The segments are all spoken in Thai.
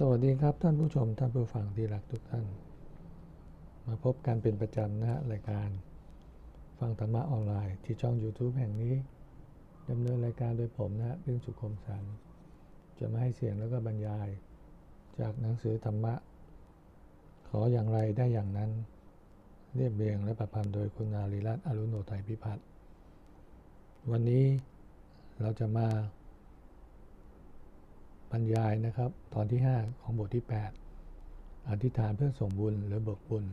สวัสดีครับท่านผู้ชมท่านผู้ฟังที่รักทุกท่าน มาพบกันเป็นประจำนะฮะรายการ ฟังธรรมะออนไลน์ที่ช่อง YouTube แห่งนี้ดำเนินรายการโดยผมนะฮะเรื่องสุขมสันจะมาให้เสียงแล้วก็บรรยาย จากหนังสือธรรมะ ขออย่างไรได้อย่างนั้น เรียบเรียงและประพันธ์โดยคุณนารีรัตอรุโนไทยพิพัฒน์วันนี้เราจะมา บรรยายนะครับ ตอนที่ 5 ของบทที่ 8 อธิษฐานเพื่อส่งบุญหรือเบิกบุญ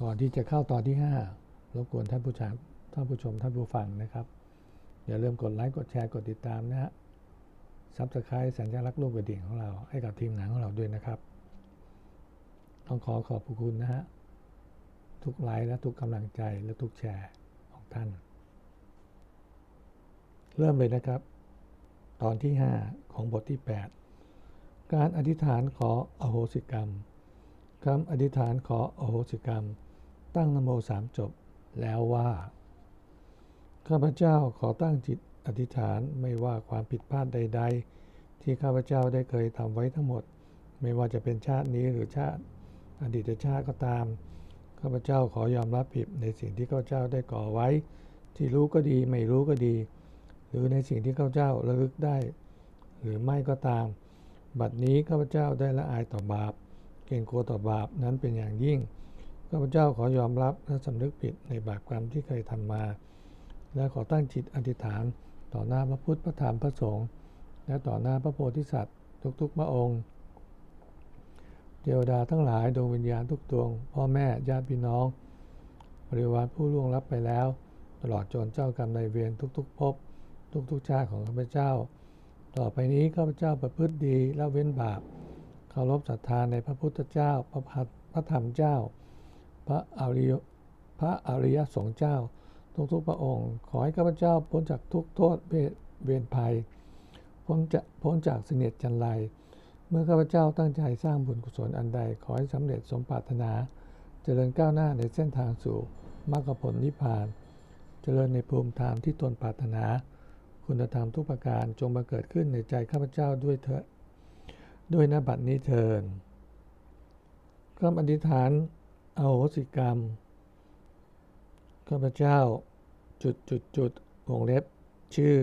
ก่อนที่จะเข้าตอนที่ 5 รบกวนท่านผู้ชมท่านผู้ชมท่านผู้ฟังนะครับ อย่าลืมกดไลค์กดแชร์กดติดตามนะฮะซับสไครต์สัญลักษณ์รูปกระดิ่งของเราให้กับทีมงานของเราด้วยนะครับ ต้องขอขอบคุณนะฮะทุกไลค์และทุกกำลังใจและทุกแชร์ของท่าน เริ่มเลยนะครับ ตอนที่ 5 ของบทที่ 8 การอธิษฐานขออโหสิกรรมคำอธิษฐานขออโหสิกรรม ตั้งนโมสามจบแล้วว่า ข้าพเจ้าขอตั้งจิตอธิษฐานไม่ว่าความผิดพลาดใด ๆ ที่ข้าพเจ้าได้เคยทำไว้ทั้งหมด ไม่ว่าจะเป็นชาตินี้หรือชาติ อดีตชาติก็ตาม ข้าพเจ้าขอยอมรับผิดในสิ่งที่ข้าพเจ้าได้ก่อไว้ ที่รู้ก็ดีไม่รู้ก็ดี รือในสิ่งที่ข้าพเจ้าระลึกได้ หรือไม่ก็ตาม บัดนี้ข้าพเจ้าได้ละอายต่อบาป เกรงกลัวต่อบาปนั้นเป็นอย่างยิ่งข้าพเจ้าขอยอมรับและสำนึกผิดในบาปกรรมที่เคยทำมา และขอตั้งจิตอธิษฐาน ต่อหน้าพระพุทธพระธรรมพระสงฆ์และต่อหน้าพระโพธิสัตว์ทุกๆพระองค์เทวดาทั้งหลายดวงวิญญาณทุกดวง พ่อแม่ญาติพี่น้องบริวารผู้ล่วงลับไปแล้ว ตลอดจนเจ้ากรรมนายเวรทุกๆภพ ทุกๆชาติของข้าพเจ้า ต่อไปนี้ข้าพเจ้าประพฤติดีและเว้นบาปเคารพศรัทธาในพระพุทธเจ้า พระพัพระธรรมเจ้า พระอริยพระอริยสงฆ์เจ้า ทุกๆพระองค์ ขอให้ข้าพเจ้าพ้นจากทุกโทษเวรภัยพ้นจากพ้นจากเสนียดจันไรเมื่อข้าพเจ้าตั้งใจสร้างบุญกุศลอันใด ขอให้สำเร็จสมปรารถนา เจริญก้าวหน้าในเส้นทางสู่มรรคผลนิพพาน เจริญในภูมิธรรมที่ตนปรารถนา คุณธรรมทุกประการจงมาเกิดขึ้นในใจข้าพเจ้าด้วยเถอะด้วยนบัตนี้เทินคำอธิษฐานอโหสิกรรมข้าพเจ้าจุดจุดจุดวงเล็บชื่อ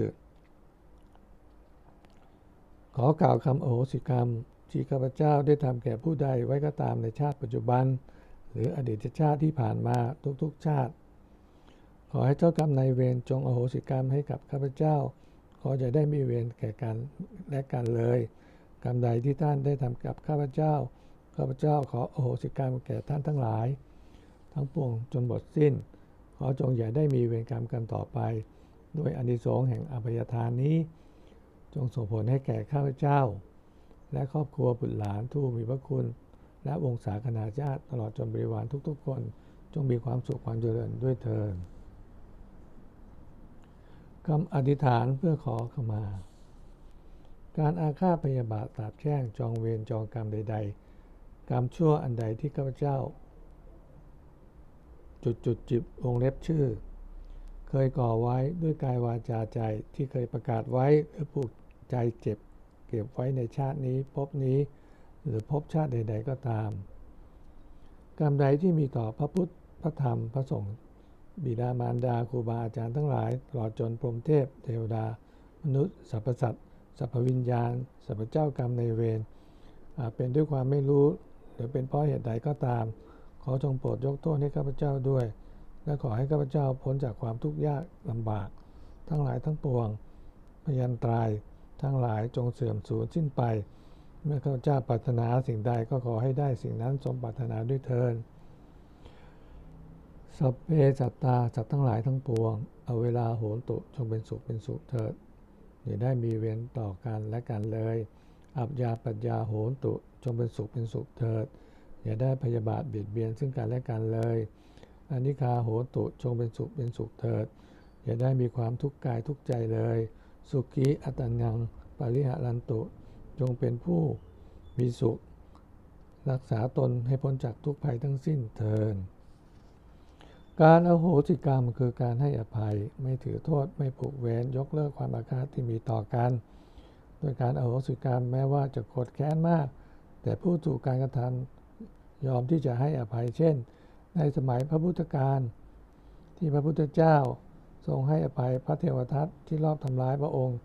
ขอกล่าวคำโอโหสิกรรม ที่ข้าพเจ้าได้ทำแก่ผู้ใดไว้ก็ตามในชาติปัจจุบัน หรืออดีตชาติที่ผ่านมาทุกๆชาติ ขอให้เจ้ากรรมนายเวรจงอโหสิกรรมให้กับข้าพเจ้า ขอจะได้มีเวรแก่กันและกันเลย กรรมใดที่ท่านได้ทำกับข้าพเจ้า ข้าพเจ้าขอโอโหสิกรรมแก่ท่านทั้งหลาย ทั้งปวงจนหมดสิ้น ขอจงอย่าได้มีเวรกรรมกันต่อไป ด้วยอนิสงส์แห่งอภัยทานนี้ จงส่งผลให้แก่ข้าพเจ้า และครอบครัวบุตรหลานทูมีพระคุณ และวงศาคณาญาติตลอดจนบริวารทุกๆคน จงมีความสุขความเจริญด้วยเถิด คำอธิษฐานเพื่อขอขมา การอาฆาตพยาบาทสาบแช่งจองเวรจองกรรมใด ๆ กรรมชั่วอันใดที่ข้าพเจ้า จุดจุดจิบวงเล็บชื่อ เคยก่อไว้ด้วยกายวาจาใจที่เคยประกาศไว้หรือผูกใจเจ็บ เก็บไว้ในชาตินี้ภพนี้ หรือภพชาติใด ๆ ก็ตาม กรรมใดที่มีต่อพระพุทธพระธรรมพระสงฆ์ บิดามารดาครูบาอาจารย์ทั้งหลายตลอดจนพรหมเทพ เทวดา มนุษย์สรรพสัตว์สรรพวิญญาณสรรพเจ้ากรรมในเวรเป็นด้วยความไม่รู้ หรือเป็นเพราะเหตุใดก็ตาม ขอจงโปรดยกโทษให้ข้าพเจ้าด้วย และขอให้ข้าพเจ้าพ้นจากความทุกข์ยากลำบาก ทั้งหลายทั้งปวง พยันตรายทั้งหลายจงเสื่อมสูญสิ้นไป เมื่อข้าพเจ้าปรารถนาสิ่งใดก็ขอให้ได้สิ่งนั้นสมปรารถนาด้วยเทิน สัพเพสัตตาสัตว์ทั้งหลายทั้งปวง เอาเวลาโหนตุจงเป็นสุขเป็นสุขเถิดอย่าได้มีเวรต่อกันและกันเลย อับยาปัญญาโหนตุจงเป็นสุขเป็นสุขเถิดอย่าได้พยาบาทเบียดเบียนซึ่งกันและกันเลยอนิคาโหนตุจงเป็นสุขเป็นสุขเถิดอย่าได้มีความทุกข์กายทุกใจเลย สุขีอัตัญญังปาริหะรันตุ จงเป็นผู้มีสุข รักษาตนให้พ้นจากทุกภัยทั้งสิ้นเถิด การอโหสิกรรมคือการให้อภัยไม่ถือโทษไม่ผูกเวรยกเลิกความอาฆาตที่มีต่อกันโดยการอโหสิกรรมแม้ว่าจะโกรธแค้นมาก แต่ผู้ถูกการกระทำยอมที่จะให้อภัยเช่น ในสมัยพระพุทธการ ที่พระพุทธเจ้าทรงให้อภัยพระเทวทัตที่รอบทำร้ายพระองค์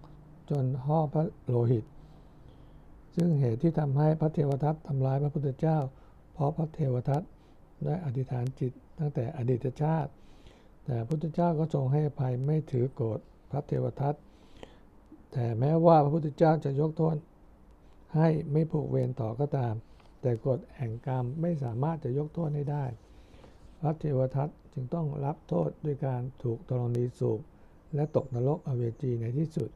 จนห่อพระโลหิต ซึ่งเหตุที่ทำให้พระเทวทัตทำร้ายพระพุทธเจ้า เพราะพระเทวทัตได้อธิษฐานจิต ตั้งแต่อดีตชาติ แต่พระพุทธเจ้าก็ทรงให้อภัยไม่ถือโกรธพระเทวทัตแต่แม้ว่าพระพุทธเจ้าจะยกโทษให้ไม่ผูกเวรต่อก็ตาม แต่กฎแห่งกรรมไม่สามารถจะยกโทษให้ได้ พระเทวทัตจึงต้องรับโทษด้วยการถูกธรณีสูบและตกนรกอเวจีในที่สุด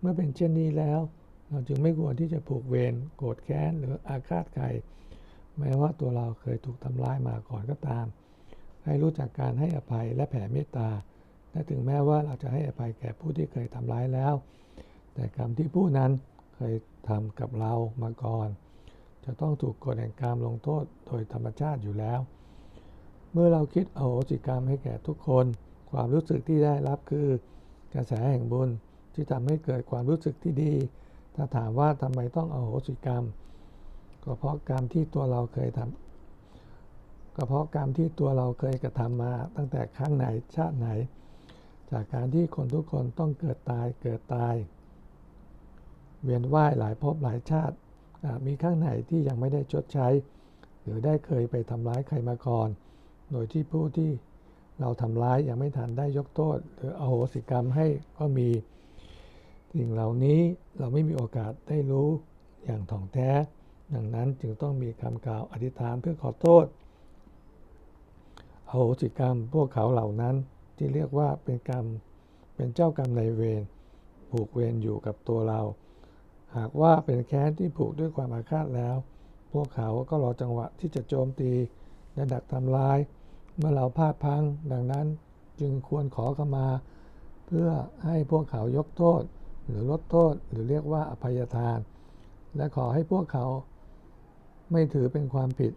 เมื่อเป็นเช่นนี้แล้ว เราจึงไม่ควรที่จะผูกเวรโกรธแค้นหรืออาฆาตใครแม้ว่าตัวเราเคยถูกทำร้ายมาก่อนก็ตาม ให้รู้จักการให้อภัยและแผ่เมตตาและถึงแม้ว่าเราจะให้อภัยแก่ผู้ที่เคยทำร้ายแล้ว แต่กรรมที่ผู้นั้นเคยทำกับเรามาก่อน จะต้องถูกกฎแห่งกรรมลงโทษโดยธรรมชาติอยู่แล้ว เมื่อเราคิดอโหสิกรรมให้แก่ทุกคน ความรู้สึกที่ได้รับคือกระแสแห่งบุญที่ทำให้เกิดความรู้สึกที่ดี ถ้าถามว่าทำไมต้องอโหสิกรรม ก็เพราะกรรมที่ตัวเราเคยทำ ก็เพราะกรรมที่ตัวเราเคยกระทำมาตั้งแต่ครั้งไหนชาติไหน จากการที่คนทุกคนต้องเกิดตายเกิดตาย เวียนว่ายหลายภพหลายชาติ มีข้างไหนที่ยังไม่ได้ชดใช้ หรือได้เคยไปทำร้ายใครมาก่อน โดยที่ผู้ที่เราทำร้ายยังไม่ทันได้ยกโทษ หรืออโหสิกรรมให้ก็มีสิ่งเหล่านี้เราไม่มีโอกาสได้รู้อย่างถ่องแท้ ดังนั้นจึงต้องมีคำกล่าวอธิษฐานเพื่อขอโทษ โหสิกรรมพวกเขาเหล่านั้นที่เรียกว่าเป็นกรรม เป็นเจ้ากรรมในเวรผูกเวรอยู่กับตัวเรา หากว่าเป็นแค้นที่ผูกด้วยความอาฆาตแล้ว พวกเขาก็รอจังหวะที่จะโจมตีและดักทำลาย เมื่อเราพลาดพัง ดังนั้นจึงควรขอขมา เพื่อให้พวกเขายกโทษ หรือลดโทษ หรือเรียกว่าอภัยทาน และขอให้พวกเขา ไม่ถือเป็นความผิด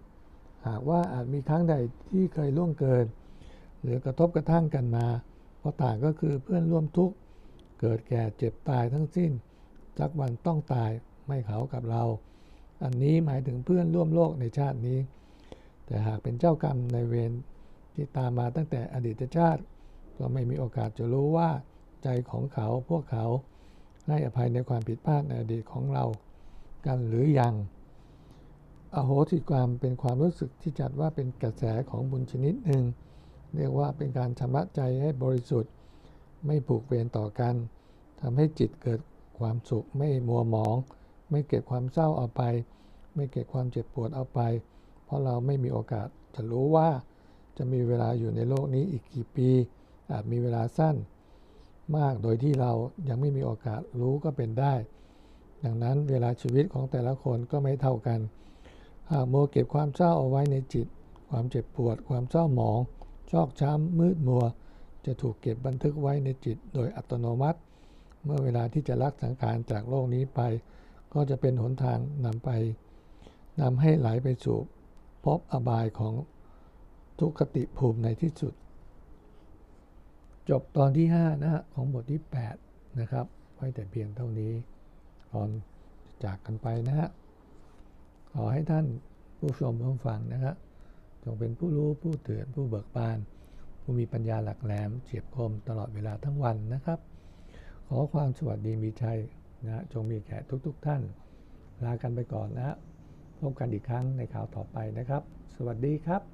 หากว่าอาจมีครั้งใดที่เคยล่วงเกิน หรือกระทบกระทั่งกันมา เพราะต่างก็คือเพื่อนร่วมทุกข์ เกิดแก่เจ็บตายทั้งสิ้น สักวันต้องตายไม่เขากับเรา อันนี้หมายถึงเพื่อนร่วมโลกในชาตินี้ แต่หากเป็นเจ้ากรรมในเวรที่ตามมาตั้งแต่อดีตชาติ ก็ไม่มีโอกาสจะรู้ว่าใจของเขาพวกเขาให้อภัยในความผิดพลาดในอดีตของเรา กันหรือยัง อโหสิกรรมเป็นความรู้สึกที่จัดว่าเป็นกระแสของบุญชนิดหนึ่ง เรียกว่าเป็นการชำระใจให้บริสุทธิ์ ไม่ผูกเวรต่อกันทำให้จิตเกิดความสุขไม่มัวหมอง ไม่เก็บความเศร้าเอาไป ไม่เก็บความเจ็บปวดเอาไป เพราะเราไม่มีโอกาสจะรู้ว่าจะมีเวลาอยู่ในโลกนี้อีกกี่ปี อาจมีเวลาสั้น มากโดยที่เรายังไม่มีโอกาสรู้ก็เป็นได้ ดังนั้นเวลาชีวิตของแต่ละคนก็ไม่เท่ากัน หากโมเก็บความเศร้าเอาไว้ในจิต ความเจ็บปวด ความเศร้าหมอง ชอกช้ำมืดมัว จะถูกเก็บบันทึกไว้ในจิตโดยอัตโนมัติ เมื่อเวลาที่จะลักสังขารจากโลกนี้ไป ก็จะเป็นหนทางนำไปนำให้ไหลไปสู่พบอบายของทุกขติภูมิในที่สุด จบตอนที่ 5 นะฮะของบทที่ 8 นะครับไว้แต่เพียงเท่านี้ก่อนจากกันไปนะฮะ ขอให้ท่านผู้ชมผู้ฟังนะครับจงเป็นผู้รู้ผู้ตื่นผู้เบิกบาน ผู้มีปัญญาหลักแหลมเฉียบคมตลอดเวลาทั้งวันนะครับ ขอความสวัสดีมีชัยนะจงมีแก่ทุก ๆทท่าน ลากันไปก่อนนะพบกันอีกครั้งในข่าวต่อไปนะครับ สวัสดีครับ